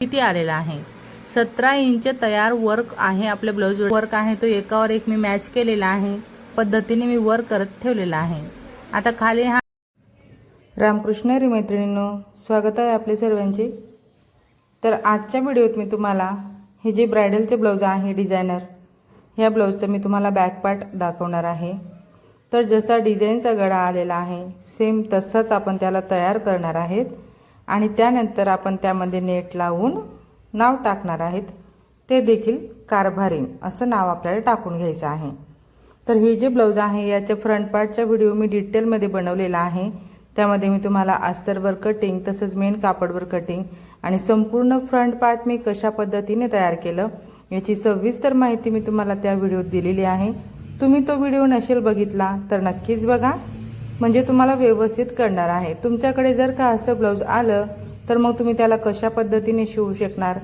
किती आलेला आहे? सतरा इंच तयार वर्क आहे आपल्या ब्लाऊज वर्क आहे तो एकावर एक मी मॅच केलेला आहे. पद्धतीने मी वर्क करत ठेवलेला आहे. आता खाली हा रामकृष्ण रे मैत्रिणींनो स्वागत आहे आपले सर्वांचे. तर आजच्या व्हिडिओत मी तुम्हाला हे जे ब्रायडलचे ब्लाऊज आहे डिझायनर ह्या ब्लाऊजचं मी तुम्हाला बॅक पार्ट दाखवणार आहे. तर जसा डिझाईनचा गळा आलेला आहे सेम तसाच आपण त्याला तयार करणार आहेत. आणि त्यानंतर आपण त्यामध्ये नेट लावून नाव टाकणार आहेत. ते देखील कारभारीन असं नाव आपल्याला टाकून घ्यायचं आहे. तर हे जे ब्लाऊज आहे याच्या फ्रंट पार्टचा व्हिडिओ मी डिटेलमध्ये बनवलेला आहे. त्यामध्ये मी तुम्हाला अस्तरवर कटिंग तसंच मेन कापडवर कटिंग आणि संपूर्ण फ्रंट पार्ट मी कशा पद्धतीने तयार केलं याची सविस्तर माहिती मी तुम्हाला त्या व्हिडिओत दिलेली आहे. तुम्ही तो व्हिडिओ नसेल बघितला तर नक्कीच बघा. म्हणजे तुम्हाला व्यवस्थित करणार आहे. तुमच्याकडे जर का असं ब्लाऊज आलं तर मग तुम्ही त्याला कशा पद्धतीने शिवू शकणार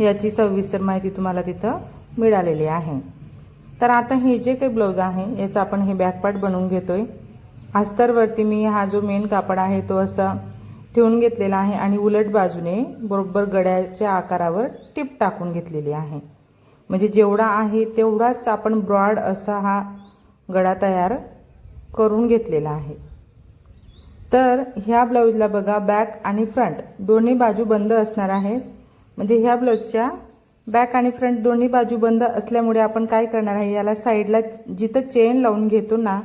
याची सविस्तर माहिती तुम्हाला तिथं मिळालेली आहे. तर आता हे जे काही ब्लाऊज आहे याचं आपण हे बॅकपार्ट बनवून घेतोय. अस्तरवरती मी हा जो मेन कापड आहे तो असा ठेवून घेतलेला आहे आणि उलट बाजूने बरोबर गड्याच्या आकारावर टिप टाकून घेतलेली आहे. म्हणजे जेवढा आहे तेवढाच आपण ब्रॉड असा हा गडा तयार करून घेतलेला आहे. तर ह्या ब्लाऊजला बघा बॅक आणि फ्रंट दोन्ही बाजू बंद असणार आहेत. म्हणजे ह्या ब्लाऊजच्या बॅक आणि फ्रंट दोन्ही बाजू बंद असल्यामुळे आपण काय करणार आहे याला साईडला जिथं चेन लावून घेतो ना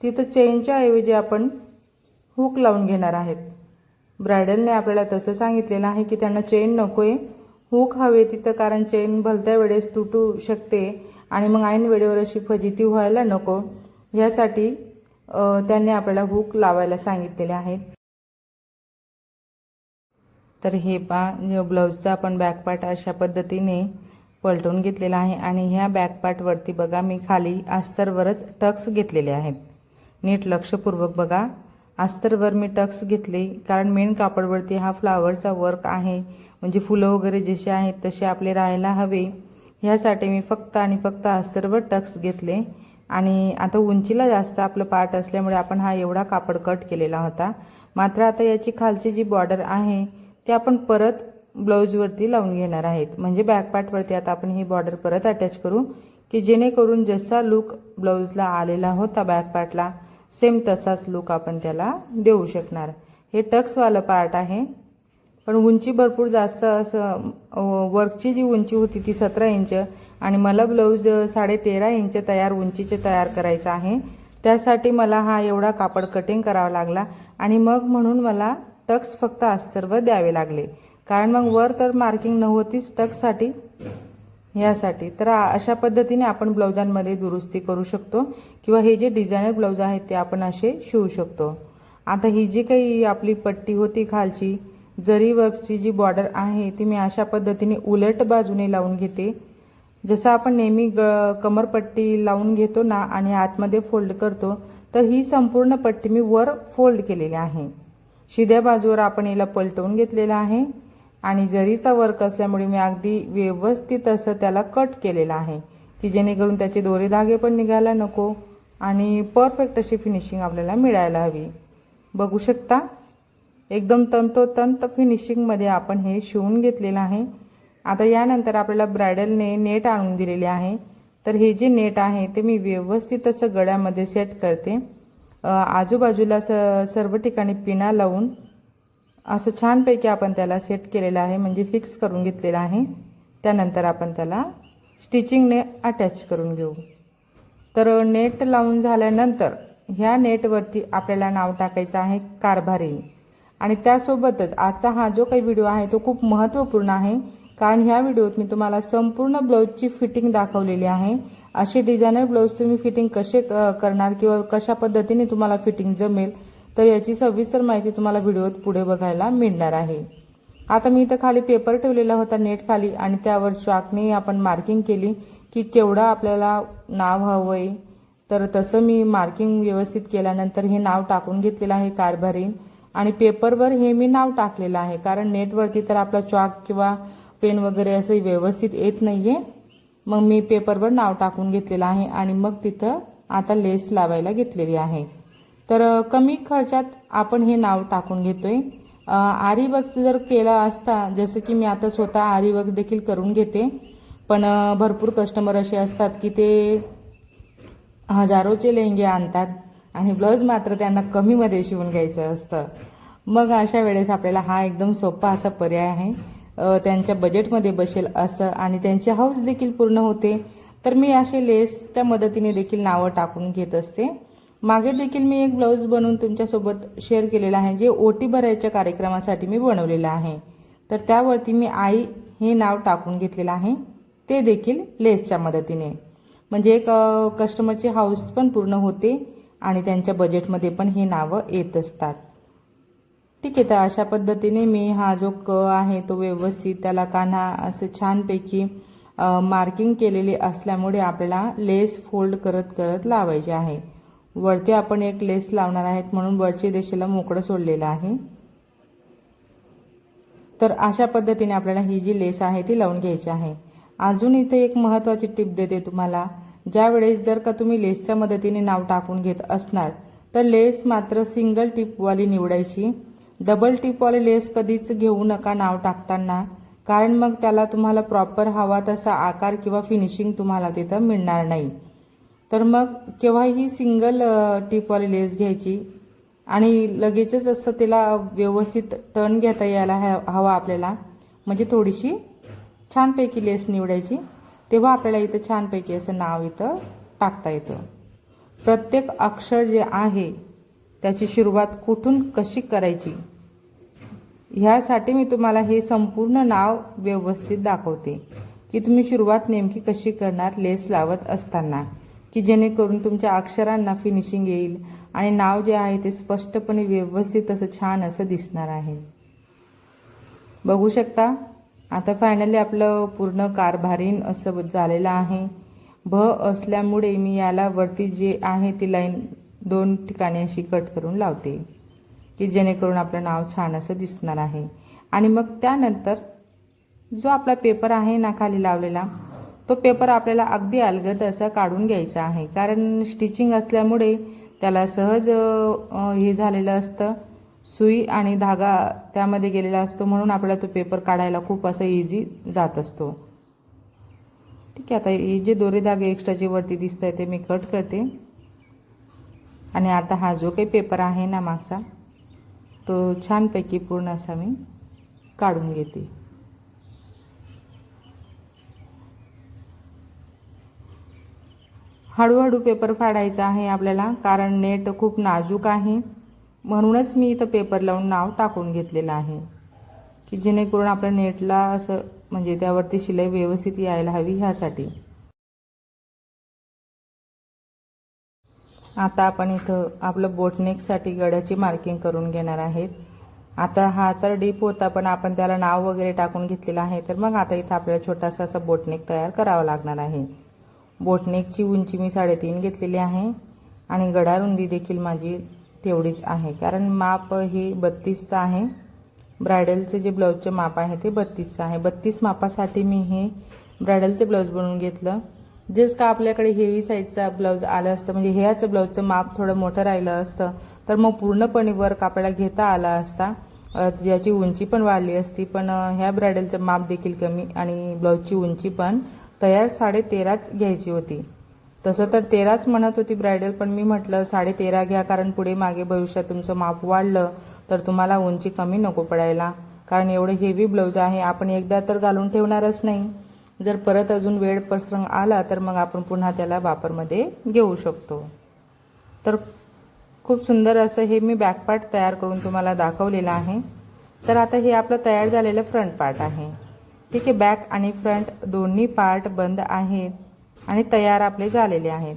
तिथं चेनच्या ऐवजी आपण हुक लावून घेणार आहेत. ब्रायडलने आपल्याला तसं सांगितलेलं आहे की त्यांना चेन नको आहे हुक हवे तिथं कारण चेन भलत्या वेळेस तुटू शकते आणि मग ऐन वेळेवर अशी फजिती व्हायला नको. ह्यासाठी त्यांनी आपल्याला हुक लावायला सांगितलेले आहेत. तर हे पा ब्लाऊजचा आपण बॅकपार्ट अशा पद्धतीने पलटून घेतलेला आहे आणि ह्या बॅकपार्टवरती बघा मी खाली अस्तरवरच टक्स घेतलेले आहेत. नीट लक्षपूर्वक बघा अस्तरवर मी टक्स घेतले कारण मेन कापडवरती हा फ्लावरचा वर्क आहे. म्हणजे फुलं वगैरे जसे आहेत तसे आपले राहायला हवे. ह्यासाठी मी फक्त आणि फक्त अस्तरवर टक्स घेतले. आणि आता उंचीला जास्त आपलं पार्ट असल्यामुळे आपण हा एवढा कापड कट केलेला होता. मात्र आता याची खालची जी बॉर्डर आहे ती आपण परत ब्लाऊजवरती लावून घेणार आहेत. म्हणजे बॅक पार्टवरती आता आपण ही बॉर्डर परत अटॅच करू की जेणेकरून जसा लुक ब्लाऊजला आलेला होता बॅक पार्टला सेम तसाच लुक आपण त्याला देऊ शकणार. हे टक्सवालं पार्ट आहे. पण उंची भरपूर जास्त असं वर्कची जी उंची होती ती सतरा इंच आणि मला ब्लाऊज साडे तेरा इंच तयार उंचीचे तयार करायचं आहे. त्यासाठी मला हा एवढा कापड कटिंग करावा लागला आणि मग म्हणून मला टक्स फक्त अस्तरवर द्यावे लागले. कारण मग वर तर मार्किंग नव्हतीच टक्ससाठी ह्यासाठी तर अशा पद्धतीने आपण ब्लाउजांमध्ये दुरुस्ती करू शकतो किंवा हे जे डिझायनर ब्लाऊज आहेत ते आपण असे शिवू शकतो. आता ही जी काही आपली पट्टी होती खालची जरी वर्कची जी बॉर्डर आहे ती मी अशा पद्धतीने उलट बाजूने लावून घेते. जसं आपण नेहमी ग कमरपट्टी लावून घेतो ना आणि आतमध्ये फोल्ड करतो तर ही संपूर्ण पट्टी मी वर फोल्ड केलेली आहे. शिध्या बाजूवर आपण याला पलटवून घेतलेलं आहे आणि जरीचा वर्क असल्यामुळे मी अगदी व्यवस्थित असं त्याला कट केलेलं आहे की जेणेकरून त्याचे दोरे धागे पण निघायला नको आणि परफेक्ट अशी फिनिशिंग आपल्याला मिळायला हवी. बघू शकता? एकदम तंतोतंत फिनिशिंगमध्ये आपण हे शिवून घेतलेलं आहे. आता यानंतर आपल्याला ब्रायडलने नेट आणून दिलेले आहे. तर हे जे नेट आहे ते मी व्यवस्थित असं गळ्यामध्ये सेट करते. आजूबाजूला स सर्व ठिकाणी पिना लावून असं छानपैकी आपण त्याला सेट केलेलं आहे म्हणजे फिक्स करून घेतलेलं आहे. त्यानंतर आपण त्याला स्टिचिंगने अटॅच करून घेऊ. तर नेट लावून झाल्यानंतर ह्या नेटवरती आपल्याला नाव टाकायचं आहे कारभारीन. आणि त्यासोबतच आजचा हा जो काही व्हिडिओ आहे तो खूप महत्त्वपूर्ण आहे. कारण ह्या व्हिडिओत मी तुम्हाला संपूर्ण ब्लाऊजची फिटिंग दाखवलेली आहे. असे डिझायनर ब्लाऊज तुम्ही फिटिंग कसे क- करणार किंवा कशा पद्धतीने तुम्हाला फिटिंग जमेल तर याची सविस्तर माहिती तुम्हाला व्हिडिओत पुढे बघायला मिळणार आहे. आता मी इथं खाली पेपर ठेवलेला होता नेट खाली आणि त्यावर चॉकने आपण मार्किंग केली की केवढा आपल्याला नाव हवंय. तर तसं मी मार्किंग व्यवस्थित केल्यानंतर हे नाव टाकून घेतलेलं आहे कारभारीन. आणि पेपरवर हे मी नाव टाकलेलं आहे. कारण नेटवरती तर आपला चॉक किंवा पेन वगैरे असं व्यवस्थित येत नाहीये. मग मी पेपरवर नाव टाकून घेतलेलं आहे आणि मग तिथं आता लेस लावायला घेतलेली आहे. तर कमी खर्चात आपण हे नाव टाकून घेतोय. आरी वर्क जर केला असता जसं की मी आता स्वतः आरी वर्क देखील करून घेते पण भरपूर कस्टमर असे असतात की ते हजारोचे लेंगे आणतात. आणि ब्लाऊज मात्र त्यांना कमीमध्ये शिवून घ्यायचं असतं. मग अशा वेळेस आपल्याला हा एकदम सोपा असा पर्याय आहे. त्यांच्या बजेटमध्ये बसेल असं आणि त्यांची हाऊस देखील पूर्ण होते. तर मी असे लेसच्या मदतीने देखील नावं टाकून घेत असते. मागे देखील मी एक ब्लाऊज बनवून तुमच्यासोबत शेअर केलेला आहे जे ओटी भरायच्या कार्यक्रमासाठी मी बनवलेलं आहे. तर त्यावरती मी आई हे नाव टाकून घेतलेलं आहे. ते देखील लेसच्या मदतीने. म्हणजे एक कस्टमरचे कस्टमरची हाऊस पण पूर्ण होते. आणि त्यांच्या बजेटमध्ये पण ही नावं येत असतात. ठीक आहे तर अशा पद्धतीने मी हा जो क आहे तो व्यवस्थित त्याला कान्हा असं छानपैकी मार्किंग केलेली असल्यामुळे आपल्याला लेस फोल्ड करत करत लावायचे आहे. वरती आपण एक लेस लावणार आहेत म्हणून वरची दिशेला मोकळं सोडलेलं आहे. तर अशा पद्धतीने आपल्याला ही जी लेस आहे ती लावून घ्यायची आहे. अजून इथे एक महत्त्वाची टिप देते तुम्हाला. ज्यावेळेस जर का तुम्ही लेसच्या मदतीने नाव टाकून घेत असणार तर लेस मात्र सिंगल टिपवाली निवडायची. डबल टिपवाली लेस कधीच घेऊ नका नाव टाकताना कारण मग त्याला तुम्हाला प्रॉपर हवा तसा आकार किंवा फिनिशिंग तुम्हाला तिथं मिळणार नाही. तर मग केव्हाही सिंगल टिपवाली लेस घ्यायची आणि लगेचच असं तिला व्यवस्थित टर्न घेता यायला हवा आपल्याला म्हणजे थोडीशी छानपैकी लेस निवडायची. तेव्हा आपल्याला इथं छानपैकी असं नाव इथं टाकता येतं. प्रत्येक अक्षर जे आहे त्याची सुरुवात कुठून कशी करायची? ह्यासाठी मी तुम्हाला हे संपूर्ण नाव व्यवस्थित दाखवते की तुम्ही सुरुवात नेमकी कशी करणार लेस लावत असताना की जेणेकरून तुमच्या अक्षरांना फिनिशिंग येईल आणि नाव जे आहे ते स्पष्टपणे व्यवस्थित असं छान असं दिसणार आहे. बघू शकता? आता फायनली आपलं पूर्ण कारभारीन असं झालेलं आहे. भ असल्यामुळे मी याला वरती जे आहे ती लाईन दोन ठिकाणी अशी कट करून लावते की जेणेकरून आपलं नाव छान असं दिसणार आहे. आणि मग त्यानंतर जो आपला पेपर आहे ना खाली लावलेला तो पेपर आपल्याला अगदी अलगद असा काढून घ्यायचा आहे. कारण स्टिचिंग असल्यामुळे त्याला सहज हे झालेलं असतं. सुई आणि धागा त्यामध्ये गेलेला असतो म्हणून आपल्याला तो पेपर काढायला खूप असं इझी जात असतो. ठीक आहे आता हे जे दोरे धागे एक्स्ट्राचे वरती दिसत आहे ते मी कट करते. आणि आता हा जो काही पेपर आहे ना मागचा तो छानपैकी पूर्ण असा मी काढून घेते. हळूहळू पेपर फाडायचा आहे आपल्याला कारण नेट खूप नाजूक आहे. म्हणूनच मी इथं पेपर लावून नाव टाकून घेतलेलं आहे. की जेणेकरून आपल्या नेटला असं म्हणजे त्यावरती शिलाई व्यवस्थित यायला हवी ह्यासाठी. आता आपण इथं आपलं बोटनेकसाठी गड्याची मार्किंग करून घेणार आहेत. आता हा तर डीप होता पण आपण त्याला नाव वगैरे टाकून घेतलेलं आहे. तर मग आता इथं आपल्याला छोटासा असा बोटनेक तयार करावा लागणार आहे. बोटनेकची उंची मी साडेतीन घेतलेली आहे. आणि गडा रुंदी देखील माझी तेवढीच आहे. कारण माप हे बत्तीसचं आहे. ब्रायडलचे जे ब्लाऊजचे माप आहे ते बत्तीसचं आहे. बत्तीस मापासाठी मी हे ब्रायडलचे ब्लाऊज बनवून घेतलं. जस्ट का आपल्याकडे हेवी साईजचा ब्लाऊज आलं असतं म्हणजे ह्याचं ब्लाऊजचं माप थोडं मोठं राहिलं असतं तर मग पूर्णपणे वर्क आपल्याला घेता आला असता याची उंची पण वाढली असती पण ह्या ब्रायडलचं माप देखील कमी आणि ब्लाऊजची उंची पण तयार साडे तेराच घ्यायची होती. तसं तर तेराच म्हणत होती ब्रायडल पण मी म्हटलं साडे तेरा घ्या कारण पुढे मागे भविष्यात तुमचं माप वाढलं तर तुम्हाला उंची कमी नको पडायला. कारण एवढं हेवी ब्लाऊज आहे आपण एकदा तर घालून ठेवणारच नाही. जर परत अजून वेळ प्रसंग आला तर मग आपण पुन्हा त्याला वापरमध्ये घेऊ शकतो. तर खूप सुंदर असं हे मी बॅकपार्ट तयार करून तुम्हाला दाखवलेलं आहे. तर आता हे आपलं तयार झालेलं फ्रंट पार्ट आहे. ठीक आहे बॅक आणि फ्रंट दोन्ही पार्ट बंद आहेत. आणि तयार आपले झालेले आहेत.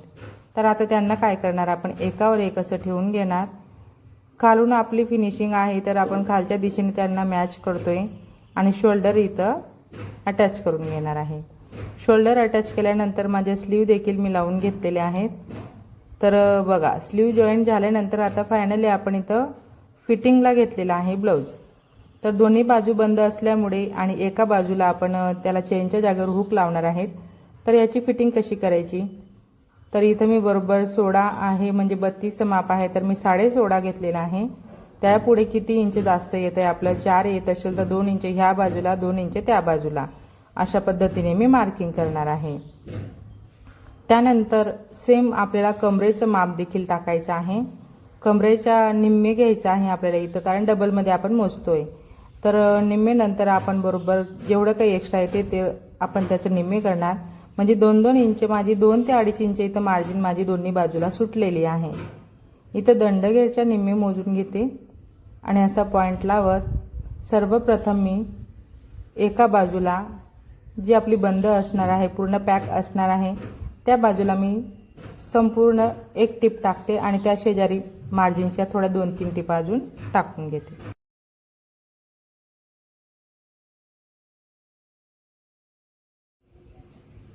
तर आता त्यांना काय करणार? आपण एकावर एक असं ठेवून घेणार. खालून आपली फिनिशिंग आहे तर आपण खालच्या दिशेने त्यांना मॅच करतोय आणि शोल्डर इथं अटॅच करून घेणार आहे. शोल्डर अटॅच केल्यानंतर माझे स्लीव देखील मी लावून घेतलेले आहेत. तर बघा स्लीव जॉईन झाल्यानंतर आता फायनली आपण इथं फिटिंगला घेतलेला आहे ब्लाऊज तर दोन्ही बाजू बंद असल्यामुळे आणि एका बाजूला आपण त्याला चेनच्या जागेवर हुक लावणार आहेत. तर याची फिटिंग कशी करायची? तर इथं मी बरोबर सोळा आहे म्हणजे बत्तीसचं माप आहे तर मी साडे सोळा घेतलेला आहे. त्यापुढे किती इंच जास्त येत आहे आपलं? चार येत असेल तर दोन इंच ह्या बाजूला दोन इंच त्या बाजूला. अशा पद्धतीने मी मार्किंग करणार आहे. त्यानंतर सेम आपल्याला कमरेचं माप देखील टाकायचं आहे. कमरेच्या निम्मे घ्यायचं आहे आपल्याला इथं कारण डबलमध्ये आपण मोजतोय. तर निम्मे नंतर आपण बरोबर जेवढं काही एक्स्ट्रा येते ते आपण त्याचं निम्मे करणार. म्हणजे दोन दोन इंच माझी दोन ते अडीच इंच इथं मार्जिन माझी दोन्ही बाजूला सुटलेली आहे. इथं दंडगेरच्या निम्मे मोजून घेते. आणि असा पॉईंट लावत सर्वप्रथम मी एका बाजूला जी आपली बंद असणार आहे पूर्ण पॅक असणार आहे त्या बाजूला मी संपूर्ण एक टिप टाकते आणि त्या शेजारी मार्जिनच्या थोड्या दोन तीन टिपा अजून टाकून घेते.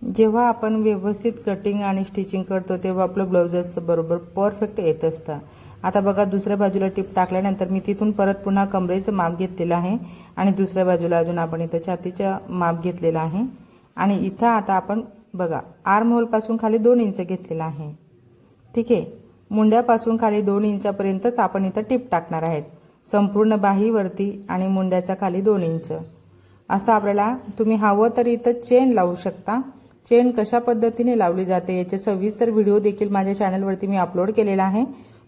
जेव्हा आपण व्यवस्थित कटिंग आणि स्टिचिंग करतो तेव्हा आपलं ब्लाउज बरोबर परफेक्ट येत असतं आता बघा दुसऱ्या बाजूला टिप टाकल्यानंतर मी तिथून परत पुन्हा कमरेचं माप घेतलेलं आहे आणि दुसऱ्या बाजूला अजून आपण इथं छातीचं माप घेतलेलं आहे. आणि इथं आता आपण बघा आर्म होलपासून खाली दोन इंच घेतलेलं आहे. ठीक आहे? मुंड्यापासून खाली दोन इंचापर्यंतच आपण इथं टिप टाकणार आहेत. संपूर्ण बाहीवरती आणि मुंड्याच्या खाली दोन इंच असं आपल्याला तुम्ही हवं तर इथं चेन लावू शकता. चेन कशा पद्धतीने लावली जाते याचे सविस्तर व्हिडिओ देखील माझ्या चॅनलवरती मी अपलोड केलेला आहे.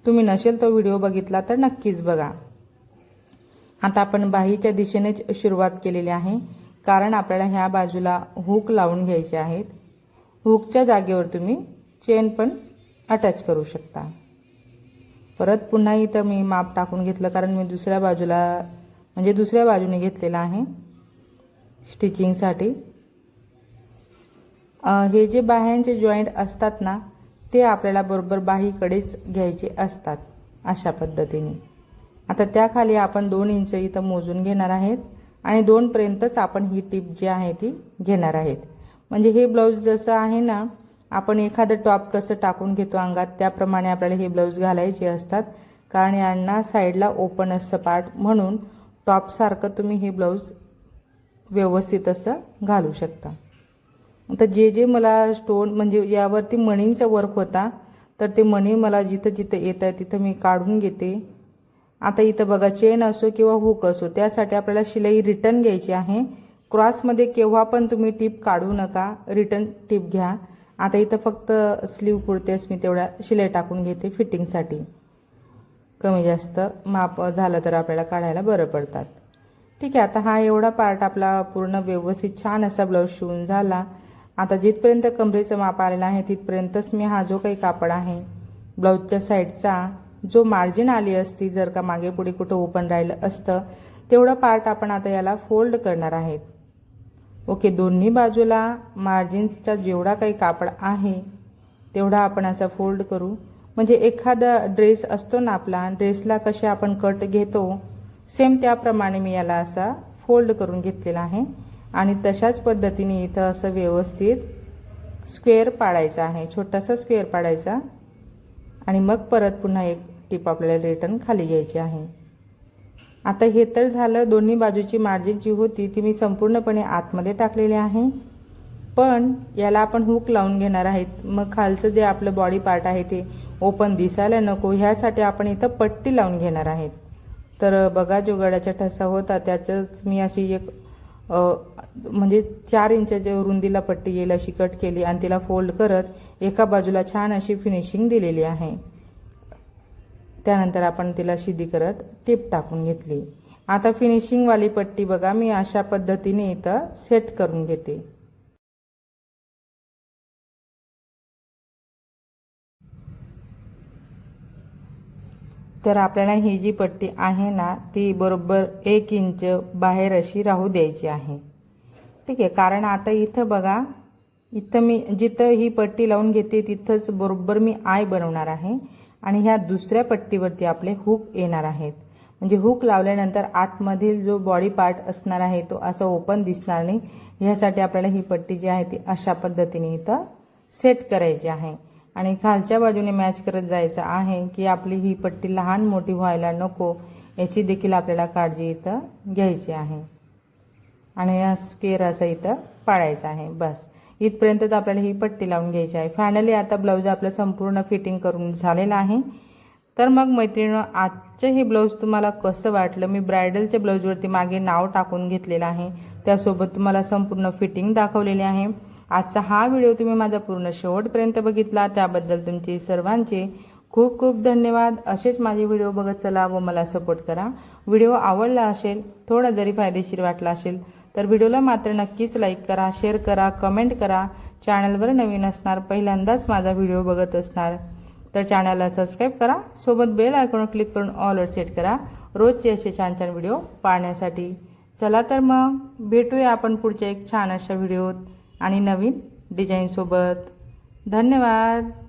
तुम्ही नसेल तो व्हिडिओ बघितला तर नक्कीच बघा. आता आपण बाहीच्या दिशेनेच सुरुवात केलेली आहे. कारण आपल्याला ह्या बाजूला हुक लावून घ्यायचे आहेत. हुकच्या जागेवर तुम्ही चेन पण अटॅच करू शकता. परत पुन्हा इथं मी माप टाकून घेतलं कारण मी दुसऱ्या बाजूला म्हणजे दुसऱ्या बाजूने घेतलेलं आहे. स्टिचिंगसाठी हे जे बाह्यांचे जॉईंट असतात ना ते आपल्याला बरोबर बाहीकडेच घ्यायचे असतात अशा पद्धतीने. आता त्याखाली आपण दोन इंच इथं मोजून घेणार आहेत आणि दोनपर्यंतच आपण ही टीप जी आहे ती घेणार आहेत. म्हणजे हे ब्लाऊज जसं आहे ना आपण एखादं टॉप कसं टाकून घेतो अंगात त्याप्रमाणे आपल्याला हे ब्लाऊज घालायचे असतात. कारण यांना साईडला ओपन असतं पार्ट म्हणून टॉपसारखं तुम्ही हे ब्लाऊज व्यवस्थित असं घालू शकता. आता जे जे मला स्टोन म्हणजे यावरती मणींचा वर्क होता तर ते मणी मला जिथं जिथं येत आहे तिथं मी काढून घेते. आता इथं बघा चेन असो किंवा हुक असो त्यासाठी आपल्याला शिलाई रिटर्न घ्यायची आहे. क्रॉसमध्ये केव्हा पण तुम्ही टिप काढू नका रिटर्न टिप घ्या. आता इथं फक्त स्लीव पुरतेच मी तेवढ्या शिलाई टाकून घेते फिटिंगसाठी कमी जास्त माप झालं तर आपल्याला काढायला बरं पडतात. ठीक आहे आता हा एवढा पार्ट आपला पूर्ण व्यवस्थित छान असा ब्लाऊज शिवून झाला. आता जिथपर्यंत कमरेचं माप आलेलं आहे तिथपर्यंतच मी हा जो काही कापड आहे ब्लाऊजच्या साईडचा जो मार्जिन आली असती जर का मागे पुढे कुठं ओपन राहिलं असतं तेवढं पार्ट आपण आता याला फोल्ड करणार आहेत. ओके दोन्ही बाजूला मार्जिनचा जेवढा काही कापड आहे तेवढा आपण असा फोल्ड करू. म्हणजे एखादा ड्रेस असतो ना आपला ड्रेसला कसे आपण कट घेतो सेम त्याप्रमाणे मी याला असा फोल्ड करून घेतलेला आहे. आणि तशाच पद्धतीने इथं असं व्यवस्थित स्क्वेअर पाडायचा आहे. छोटासा स्क्वेअर पाडायचा. आणि मग परत पुन्हा एक टीप आपल्याला रिटर्न खाली घ्यायची आहे. आता हे तर झालं दोन्ही बाजूची मार्जिन जी होती ती मी संपूर्णपणे आतमध्ये टाकलेली आहे. पण याला आपण हुक लावून घेणार आहेत. मग खालचं जे आपलं बॉडी पार्ट आहे ते ओपन दिसायला नको. ह्यासाठी आपण इथं पट्टी लावून घेणार आहेत. तर बघा जो गड्याचा ठसा होता. त्याचंच मी अशी एक म्हणजे चार इंचाच्या रुंदीला पट्टी येईल अशी कट केली आणि तिला फोल्ड करत एका बाजूला छान अशी फिनिशिंग दिलेली आहे. त्यानंतर आपण तिला शिदी करत टिप टाकून घेतली. आता फिनिशिंगवाली पट्टी बघा मी अशा पद्धतीने इथं सेट करून घेते. तर आपल्याला ही जी पट्टी आहे ना ती बरोबर एक इंच बाहेर अशी राहू द्यायची आहे. ठीक आहे कारण आता इथं बघा इथं मी जिथं ही पट्टी लावून घेते तिथंच बरोबर मी आय बनवणार आहे. आणि ह्या दुसऱ्या पट्टीवरती आपले हुक येणार आहेत. म्हणजे हुक लावल्यानंतर आतमधील जो बॉडी पार्ट असणार आहे तो असं ओपन दिसणार नाही. ह्यासाठी आपल्याला ही पट्टी जी आहे ती अशा पद्धतीने इथं सेट करायची आहे. आणि खालच्या बाजूने मॅच करत जायचं आहे की आपली ही पट्टी लहान मोठी व्हायला नको याची देखील आपल्याला काळजी इथं घ्यायची आहे. आणि हा स्केअर असं इथं पाळायचं आहे. बस. इथपर्यंतच आपल्याला ही पट्टी लावून घ्यायची आहे. फायनली आता ब्लाऊज आपलं संपूर्ण फिटिंग करून झालेलं आहे. तर मग मैत्रिणीनं आजचं हे ब्लाऊज तुम्हाला कसं वाटलं? मी ब्रायडलच्या ब्लाऊजवरती मागे नाव टाकून घेतलेलं आहे. त्यासोबत तुम्हाला संपूर्ण फिटिंग दाखवलेली आहे. आजचा हा व्हिडिओ तुम्ही माझा पूर्ण शेवटपर्यंत बघितला त्याबद्दल तुमचे सर्वांचे खूप खूप धन्यवाद. असेच माझे व्हिडिओ बघत चला व मला सपोर्ट करा. व्हिडिओ आवडला असेल थोडा जरी फायदेशीर वाटला असेल तर व्हिडिओला मात्र नक्कीच लाईक करा शेअर करा कमेंट करा. चॅनलवर नवीन असणार पहिल्यांदाच माझा व्हिडिओ बघत असणार तर चॅनलला सबस्क्राईब करा. सोबत बेल आयकॉन क्लिक करून ऑलवर सेट करा. रोजचे असे छान छान व्हिडिओ पाहण्यासाठी. चला तर मग भेटूया आपण पुढच्या एक छान अशा व्हिडिओत. आणि नवीन डिझाईनसोबत. धन्यवाद.